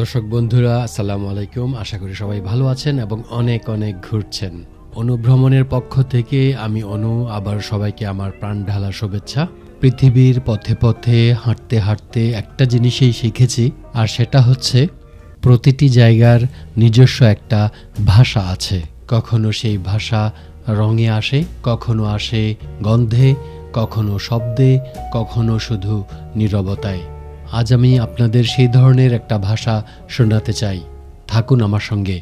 দর্শক বন্ধুরা, আসসালামু আলাইকুম। আশা করি সবাই ভালো আছেন এবং অনেক অনেক ঘুরছেন। অনুভ্রমণের পক্ষ থেকে আমি অনু, আবার সবাইকে আমার প্রাণ ঢালা শুভেচ্ছা। পৃথিবীর পথে পথে হাঁটতে হাঁটতে একটা জিনিসই শিখেছি, আর সেটা হচ্ছে প্রতিটি জায়গার নিজস্ব একটা ভাষা আছে। কখনো সেই ভাষা রঙে আসে, কখনো আসে গন্ধে, কখনো শব্দে, কখনো শুধু নীরবতায়। আজ আমি আপনাদের সেই ধরনের একটা ভাষা শোনাতে চাই। থাকুন আমার সঙ্গে।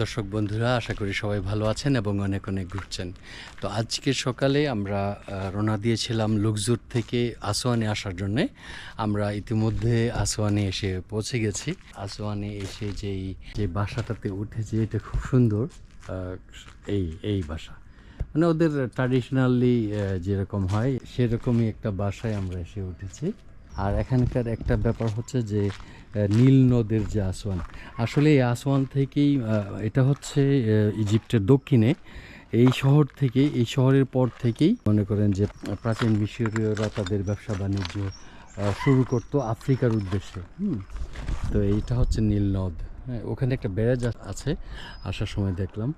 দর্শক বন্ধুরা, আশা করি সবাই ভালো আছেন এবং অনেক অনেক ঘুরছেন। তো আজকে সকালে আমরা রওনা দিয়েছিলাম লুকজুর থেকে আসোয়ানে আসার জন্যে। আমরা ইতিমধ্যে আসোয়ানে এসে পৌঁছে গেছি। আসোয়ানে এসে যেই, যে বাসাটাতে উঠেছি, এটা খুব সুন্দর। এই এই বাসা মানে ওদের ট্র্যাডিশনালি যেরকম হয়, সেরকমই একটা বাসায় আমরা এসে উঠেছি। আর এখানকার একটা ব্যাপার হচ্ছে যে নীল নদের যে আসওয়ান আসলে এই আসওয়ান থেকেই এটা হচ্ছে ইজিপ্টের দক্ষিণে। এই শহর থেকে, এই শহরের পর থেকেই মনে করেন যে, প্রাচীন মিশরীয়রা তাদের ব্যবসা বাণিজ্য শুরু করতো আফ্রিকার উদ্দেশ্যে। হুম, তো এইটা হচ্ছে নীল নদ। হ্যাঁ ওখানে একটা ব্যারাজ আছে, আসার সময় দেখলাম।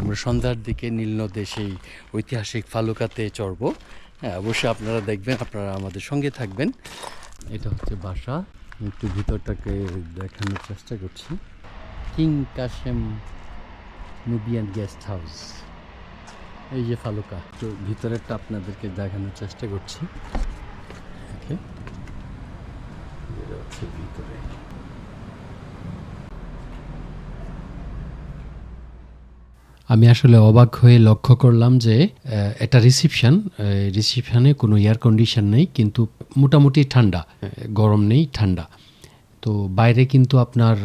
আমরা সন্ধ্যার দিকে নীল নদে সেই ঐতিহাসিক ফালুকাতে চড়বো। হ্যাঁ অবশ্যই আপনারা দেখবেন, আপনারা আমাদের সঙ্গে থাকবেন। এটা হচ্ছে বাসা। একটু ভিতরটাকে দেখানোর চেষ্টা করছি। King Kasem Nubian guest house. এই যে ফালুকা। তো ভিতরেরটা আপনাদেরকে দেখানোর চেষ্টা করছি। ওকে। ভিতরে। আমি আসলে অবাক হয়ে লক্ষ্য করলাম যে এটা রিসিপশন রিসিপশনে কোনো এয়ার কন্ডিশন নেই, কিন্তু মোটামুটি ঠান্ডা গরম নেই, ঠান্ডা। তো বাইরে কিন্তু আপনার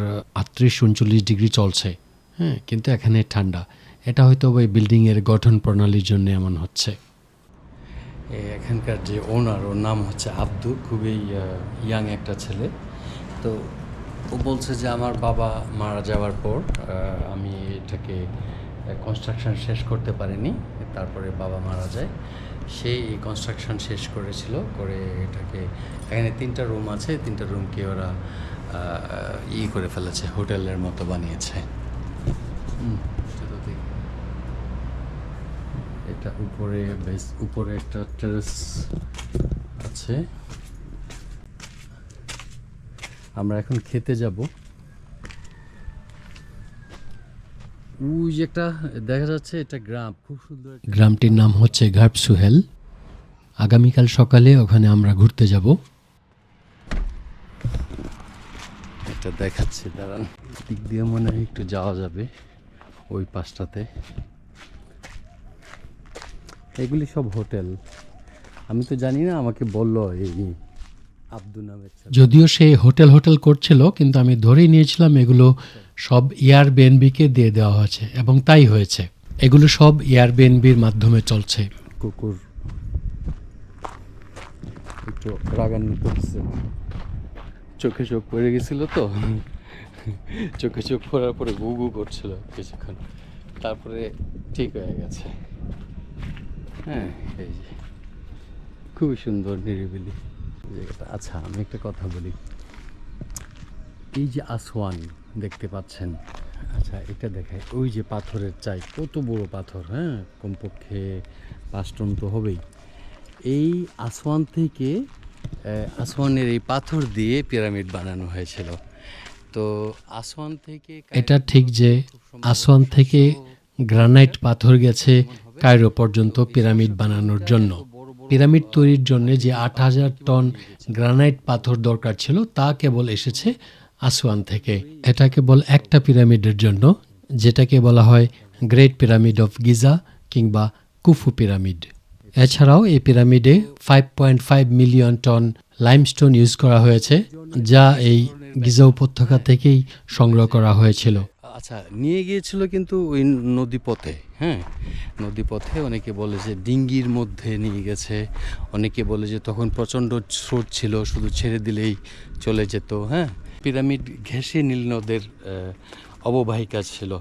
আটত্রিশ, উনচল্লিশ ডিগ্রি চলছে হ্যাঁ কিন্তু এখানে ঠান্ডা। এটা হয়তো ওই বিল্ডিংয়ের গঠন প্রণালীর জন্য এমন হচ্ছে। এখানকার যে ওনার ওর নাম হচ্ছে আব্দু, খুবই ইয়াং একটা ছেলে। তো ও বলছে যে, আমার বাবা মারা যাওয়ার পর আমি এটাকে কনস্ট্রাকশন শেষ করতে পারেনি, তারপরে বাবা মারা যায়। সেই কনস্ট্রাকশন শেষ করেছিল, করে এটাকে, এখানে তিনটা রুম আছে, তিনটা রুমকে ওরা ই করে ফেলেছে, হোটেলের মতো বানিয়েছে। এটা উপরে বেশ উপরে একটা টেরেস আছে। আমরা এখন খেতে যাব। ওই যে একটা দেখা যাচ্ছে এটা গ্রাম খুব সুন্দর গ্রামটির নাম হচ্ছে ঘাট সুহেল। আগামীকাল সকালে ওখানে আমরা ঘুরতে যাব। এটা দেখাচ্ছি দাঁড়ান। দিক দিয়ে মনে হয় একটু যাওয়া যাবে ওই পাশটাতে। এগুলি সব হোটেল। আমি তো জানি না আমাকে বলল এই। যদিও সে হোটেল হোটেল করছিল কিন্তু আমি ধরেই নিয়েছিলাম এগুলো সব এয়ার বিএনবিকে দিয়ে দেওয়া হয়েছে এবং তাই হয়েছে। এগুলো সব এয়ার বিএনবির মাধ্যমে চলছে। কুকুর একটু রাগান্বিত হচ্ছে। চোখে চোখ পড়ে গেছিল তো। চোখে চোখ পড়ার পরে গু গু করছিল কিছুক্ষণ। তারপরে ঠিক হয়ে গেছে। হ্যাঁ এই যে। খুবই সুন্দর নিরিবিলি। জায়গাটা। আচ্ছা আমি একটা কথা বলি। এই যে আসওয়ান দেখতে পাচ্ছেন আচ্ছা এটা দেখায় ওই যে পাথরের চাই কত বড় পাথর হ্যাঁ? কমপক্ষে পাঁচ টন তো হবেই। এই আসওয়ান থেকে আসওয়ানের এই পাথর দিয়ে পিরামিড বানানো হয়েছিল। তো আসওয়ান থেকে এটা ঠিক যে আসওয়ান থেকে গ্রানাইট পাথর গেছে কায়রো পর্যন্ত পিরামিড বানানোর জন্য। পিরামিড তৈরির জন্য যে আট হাজার টন গ্রানাইট পাথর দরকার ছিল, তা কেবল এসেছে আসওয়ান থেকে। এটা কেবল একটা পিরামিডের জন্য, যেটাকে বলা হয় গ্রেট পিরামিড অফ গিজা কিংবা কুফু পিরামিড। এছাড়াও এই পিরামিডে five point five million ton limestone use করা হয়েছে, যা এই গিজা উপত্যকা থেকেই সংগ্রহ করা হয়েছিল। আচ্ছা নিয়ে গিয়েছিল কিন্তু ওই নদীপথে হ্যাঁ? নদীপথে অনেকে বলে যে ডিঙ্গির মধ্যে নিয়ে গেছে, অনেকে বলে যে তখন প্রচণ্ড স্রোত ছিল, শুধু ছেড়ে দিলেই চলে যেত হ্যাঁ? পিরামিড ঘেঁষে নীল নদের অববাহিকা ছিল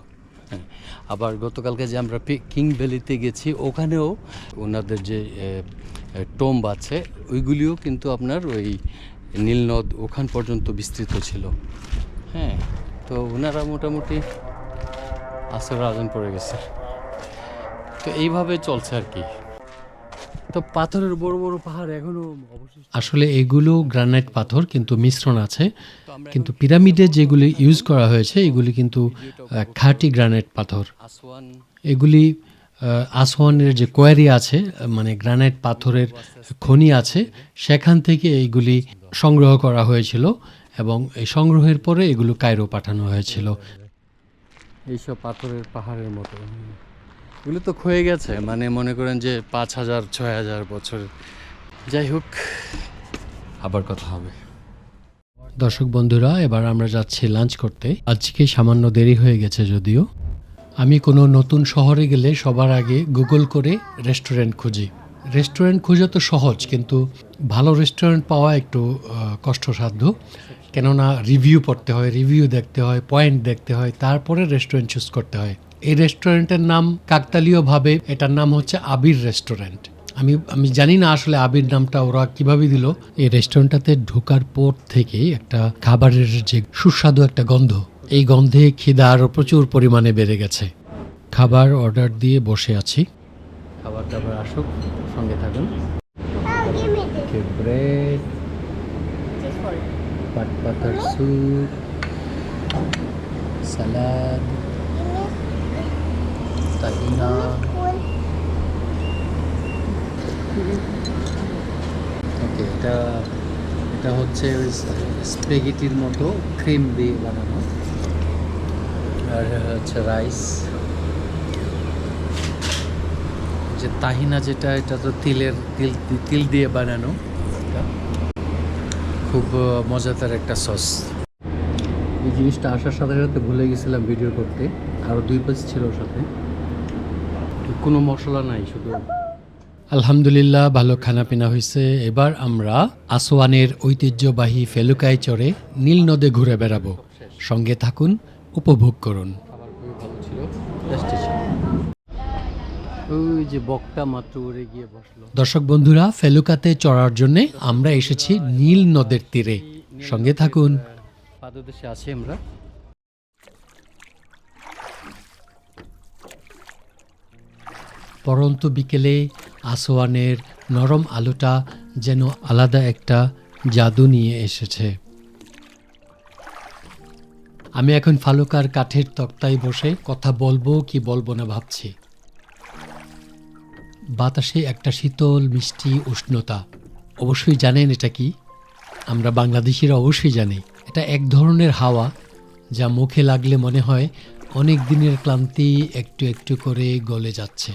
হ্যাঁ? আবার গতকালকে যে আমরা কিং ভ্যালিতে গেছি, ওখানেও ওনাদের যে টোম্ব আছে, ওইগুলিও কিন্তু আপনার ওই নীলনদ ওখান পর্যন্ত বিস্তৃত ছিল হ্যাঁ? তো ওনারা মোটামুটি আসর আয়োজন পড়ে গেছে। তো এইভাবে চলছে আর কি। তো পাথরের বড় বড় পাহাড় এখনও আসলে এগুলো গ্রানাইট পাথর কিন্তু মিশ্রণ আছে। কিন্তু পিরামিডে যেগুলি ইউজ করা হয়েছে এগুলি কিন্তু খাঁটি গ্রানাইট পাথর। এগুলি আসওয়ানের যে কোয়ারি আছে মানে গ্রানাইট পাথরের খনি আছে সেখান থেকে এইগুলি সংগ্রহ করা হয়েছিল এবং এই সংগ্রহের পরে এগুলো কায়রো পাঠানো হয়েছিল। এইসব পাথরের পাহাড়ের মতো। এগুলো তো ক্ষয়ে গেছে। মানে মনে করেন যে পাঁচ হাজার ছয় হাজার বছর। যাই হোক আবার কথা হবে। দর্শক বন্ধুরা এবার আমরা যাচ্ছি লাঞ্চ করতে। আজকে সামান্য দেরি হয়ে গেছে যদিও। আমি কোনো নতুন শহরে গেলে সবার আগে গুগল করে রেস্টুরেন্ট খুঁজি। রেস্টুরেন্ট খোঁজা তো সহজ, কিন্তু ভালো রেস্টুরেন্ট পাওয়া একটু কষ্টসাধ্য। কেননা রিভিউ পড়তে হয়, রিভিউ দেখতে হয়, পয়েন্ট দেখতে হয়, তারপরে রেস্টুরেন্ট চুজ করতে হয়। এই রেস্টুরেন্টের নাম কাকতালীয়ভাবে এটার নাম হচ্ছে আবির রেস্টুরেন্ট। আমি আমি জানি না আসলে আবির নামটা ওরা কীভাবে দিল। এই রেস্টুরেন্টটাতে ঢোকার পর থেকে একটা খাবারের যে সুস্বাদু একটা গন্ধ এই গন্ধে খিদা আরও প্রচুর পরিমাণে বেড়ে গেছে। খাবার অর্ডার দিয়ে বসে আছি। খাবার দাবার আসুক সঙ্গে থাকুন। পাট পাতার স্যুপ স্যালাড তাহিনা ওকে এটা এটা হচ্ছে ওই স্পেগেটির মতো ক্রিম দিয়ে বানানো। আর হচ্ছে রাইস। যে তাহিনা যেটা, এটা তো তিলের তিল তিল দিয়ে বানানো। খুব মজাদার একটা সস। এই জিনিসটা আসার সাথে সাথে ভুলে গেছিলাম ভিডিও করতে। আরও দুই পিস ছিল সাথে। কোনো মশলা নাই, শুধু। আলহামদুলিল্লাহ, ভালো খানাপিনা হয়েছে এবার আমরা আসওয়ানের ঐতিহ্যবাহী ফেলুকায় চড়ে নীল নদে ঘুরে বেড়াবো। সঙ্গে থাকুন। উপভোগ করুন। দর্শক বন্ধুরা ফেলুকাতে চড়ার জন্য আমরা এসেছি নীল নদের তীরে। সঙ্গে থাকুন। পাদদেশে আছি আমরা। পরন্ত বিকেলে আসোয়ানের নরম আলোটা যেন আলাদা একটা জাদু নিয়ে এসেছে। আমি এখন ফালুকার কাঠের তক্তায় বসে কথা বলব কি বলব না ভাবছি। বাতাসে একটা শীতল, মিষ্টি উষ্ণতা। অবশ্যই জানেন এটা কি? আমরা বাংলাদেশিরা অবশ্যই জানি। এটা এক ধরনের হাওয়া যা মুখে লাগলে মনে হয় অনেক দিনের ক্লান্তি একটু একটু করে গলে যাচ্ছে।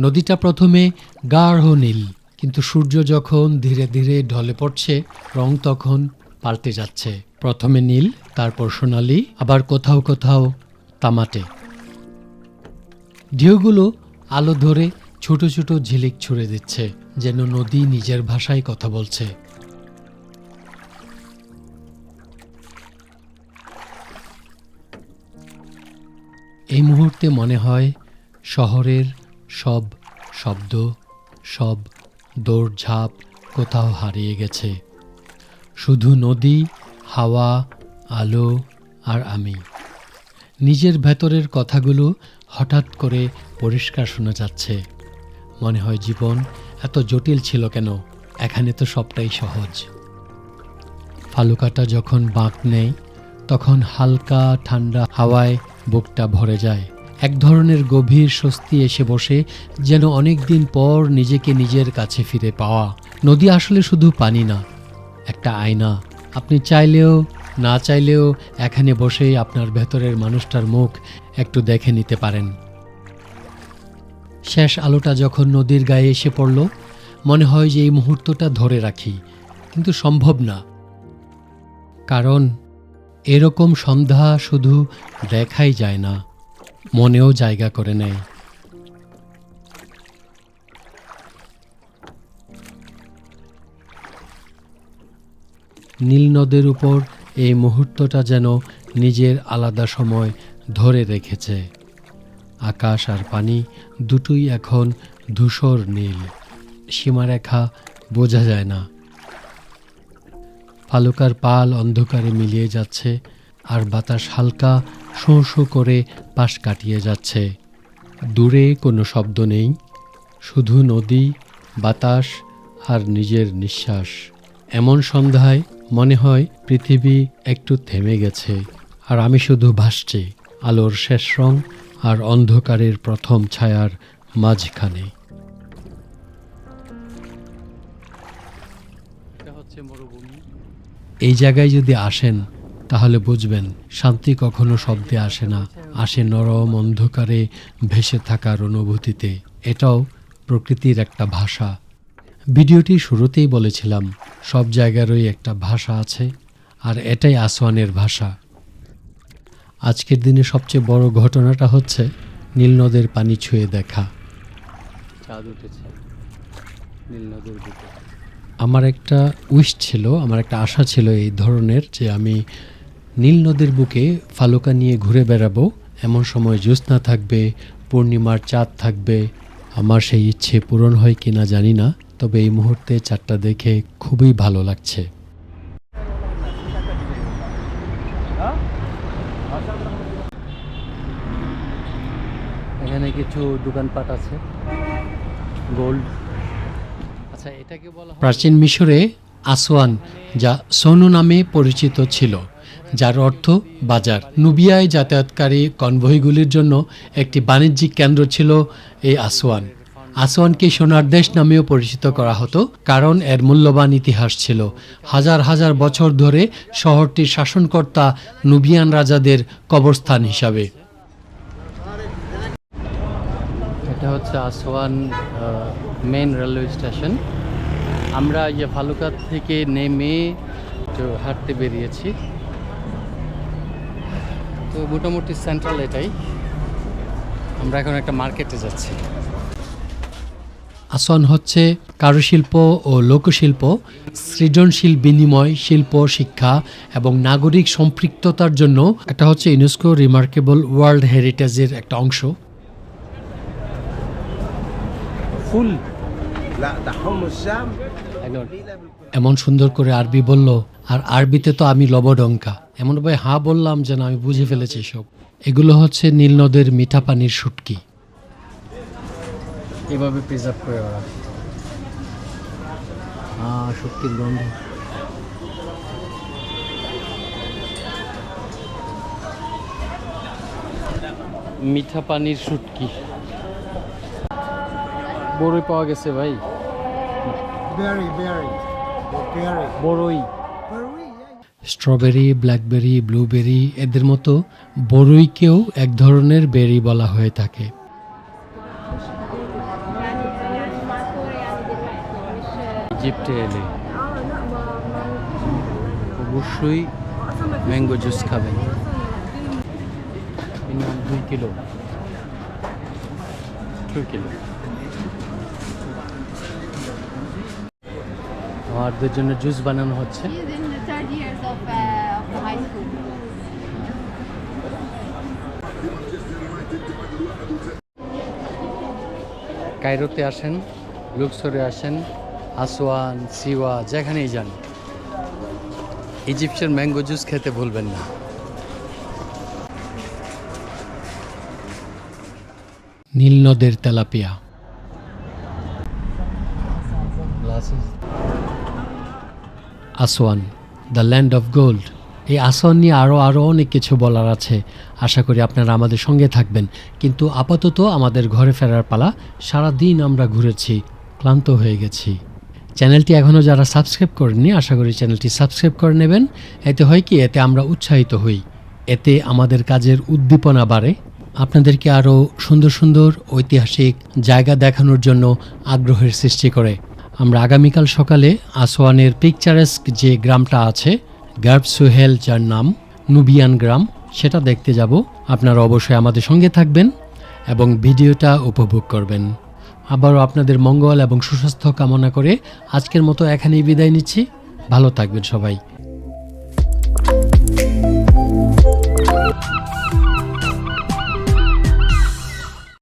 নদীটা প্রথমে গাঢ় নীল, কিন্তু সূর্য যখন ধীরে ধীরে ঢলে পড়ছে, রং তখন পাল্টে যাচ্ছে। প্রথমে নীল, তারপর সোনালি, আবার কোথাও কোথাও তামাটে। ঢেউগুলো আলো ধরে ছোট ছোট ঝিলিক ছুড়ে দিচ্ছে, যেন নদী নিজের ভাষায় কথা বলছে। এই মুহূর্তে মনে হয় শহরের সব শব্দ, সব দৌড়ঝাঁপ কোথাও হারিয়ে গেছে। শুধু নদী, হাওয়া, আলো আর আমি। নিজের ভেতরের কথাগুলো হঠাৎ করে পরিষ্কার শোনা যাচ্ছে। মনে হয় জীবন এত জটিল ছিল কেন? এখানে তো সবটাই সহজ। ফালুকাটা যখন বাঁক নেয়, তখন হালকা ঠান্ডা হাওয়ায় বুকটা ভরে যায়। এক ধরনের গভীর স্বস্তি এসে বসে, যেন অনেক দিন পর নিজেকে নিজের কাছে ফিরে পাওয়া। নদী আসলে শুধু পানি না একটা আয়না। আপনি চাইলেও, না চাইলেও এখানে বসেই আপনার ভেতরের মানুষটার মুখ একটু দেখে নিতে পারেন। শেষ আলোটা যখন নদীর গায়ে এসে পড়ল, মনে হয় যে এই মুহূর্তটা ধরে রাখি, কিন্তু সম্ভব না। কারণ, এরকম সন্ধ্যা শুধু দেখাই যায় না, মনেও জায়গা করে নেয়। নীল নদের উপর এই মুহূর্তটা যেন নিজের আলাদা সময় ধরে রেখেছে। আকাশ আর পানি দুটোই এখন ধূসর নীল। সীমারেখা বোঝা যায় না। ফালুকার পাল অন্ধকারে মিলিয়ে যাচ্ছে আর বাতাস হালকা শোঁ শোঁ করে পাশ কাটিয়ে যাচ্ছে। দূরে কোনো শব্দ নেই, শুধু নদী, বাতাস আর নিজের নিঃশ্বাস। এমন সন্ধ্যায় মনে হয় পৃথিবী একটু থেমে গেছে আর আমি শুধু ভাসছি আলোর শেষ রং আর অন্ধকারের প্রথম ছায়ার মাঝখানে। এই জায়গায় যদি আসেন তাহলে বুঝবেন শান্তি কখনো শব্দে আসে না আসে নরম অন্ধকারে ভেসে থাকার অনুভূতিতে। এটাও প্রকৃতির একটা ভাষা। ভিডিওটি শুরুতেই বলেছিলাম সব জায়গারই একটা ভাষা আছে আর এটাই আসওয়ানের ভাষা। আজকের দিনে সবচেয়ে বড় ঘটনাটা হচ্ছে নীলনদের পানি ছুঁয়ে দেখা। চাঁদ উঠেছে নীল নদীর বুকে আমার একটা উইশ ছিল আমার একটা আশা ছিল এই ধরনের যে আমি নীল নদীর বুকে ফালুকা নিয়ে ঘুরে বেড়াবো। এমন সময় জ্যোৎস্না থাকবে পূর্ণিমার চাঁদ থাকবে আমার সেই ইচ্ছে পূরণ হয় কিনা জানি না। তবে এই মুহূর্তে চারটা দেখে খুবই ভালো লাগছে। এখানে কিছু দোকানপাট আছে। গোল্ড। আচ্ছা এটাকে বলা প্রাচীন মিশরে আসওয়ান যা সোনু নামে পরিচিত ছিল যার অর্থ বাজার। নুবিয়ায় যাতায়াতকারী কনভয়গুলির জন্য একটি বাণিজ্যিক কেন্দ্র ছিল এই আসওয়ান। আসওয়ানকে সোনার দেশ নামেও পরিচিত করা হতো, কারণ এর মূল্যবান ইতিহাস ছিল। হাজার হাজার বছর ধরে শহরটির শাসনকর্তা নুবিয়ান রাজাদের কবরস্থান হিসাবে। এটা হচ্ছে আসওয়ান মেন রেলওয়ে স্টেশন আমরা ইয়ে ফালুকা থেকে নেমে হাঁটতে বেরিয়েছি। তো মোটামুটি সেন্ট্রাল এটাই। আমরা এখন একটা মার্কেটে যাচ্ছি। আসন হচ্ছে কারুশিল্প ও লোকশিল্প সৃজনশীল বিনিময় শিল্প শিক্ষা এবং নাগরিক সম্পৃক্ততার জন্য এটা হচ্ছে ইউনেস্কো রিমার্কেবল ওয়ার্ল্ড হেরিটেজের একটা অংশ। ফুল। এমন সুন্দর করে আরবি বলল আর আরবিতে তো আমি লবডঙ্কা। এমনভাবে হা বললাম যেন আমি বুঝে ফেলেছি সব এগুলো হচ্ছে নীল নদের মিঠা পানির সুটকি এভাবে প্রিজার্ভ করে ওরা। হ্যাঁ শক্তির গন্ধ। মিঠা পানির শুটকি বড়ই পাওয়া গেছে ভাই। বড়ই স্ট্রবেরি ব্ল্যাকবেরি ব্লুবেরি এদের মতো বড়ইকেও এক ধরনের বেরি বলা হয়ে থাকে। জিপটে এলে অবশ্যই ম্যাঙ্গো জুস খাবেন। দুই কিলো। Two kilo. আমাদের জন্য জুস বানানো হচ্ছে। কায়রোতে আসেন, লুকসরে আসেন। আসওয়ান সিওয়া যেখানেই যান ইজিপশিয়ান ম্যাঙ্গো জুস খেতে ভুলবেন না। নীল নদের tilapia. Aswan the land of gold এই আসওয়ান নিয়ে আরও আরও অনেক কিছু বলার আছে। আশা করি আপনারা আমাদের সঙ্গে থাকবেন। কিন্তু আপাতত আমাদের ঘরে ফেরার পালা সারা দিন আমরা ঘুরেছি ক্লান্ত হয়ে গেছি। চ্যানেলটি এখনও যারা সাবস্ক্রাইব করেননি, আশা করি চ্যানেলটি সাবস্ক্রাইব করে নেবেন। এতে হয় কি? এতে আমরা উৎসাহিত হই। এতে আমাদের কাজের উদ্দীপনা বাড়ে। আপনাদেরকে আরও সুন্দর সুন্দর ঐতিহাসিক জায়গা দেখানোর জন্য আগ্রহের সৃষ্টি করে। আমরা আগামীকাল সকালে আসওয়ানের পিকচারেস্ক যে গ্রামটা আছে, গার্ব সুহেল যার নাম, নুবিয়ান গ্রাম, সেটা দেখতে যাব। আপনারা অবশ্যই আমাদের সঙ্গে থাকবেন এবং ভিডিওটা উপভোগ করবেন। আবারও আপনাদের মঙ্গল এবং সুস্বাস্থ্য কামনা করে আজকের মতো এখানেই বিদায় নিচ্ছি। ভালো থাকবেন সবাই।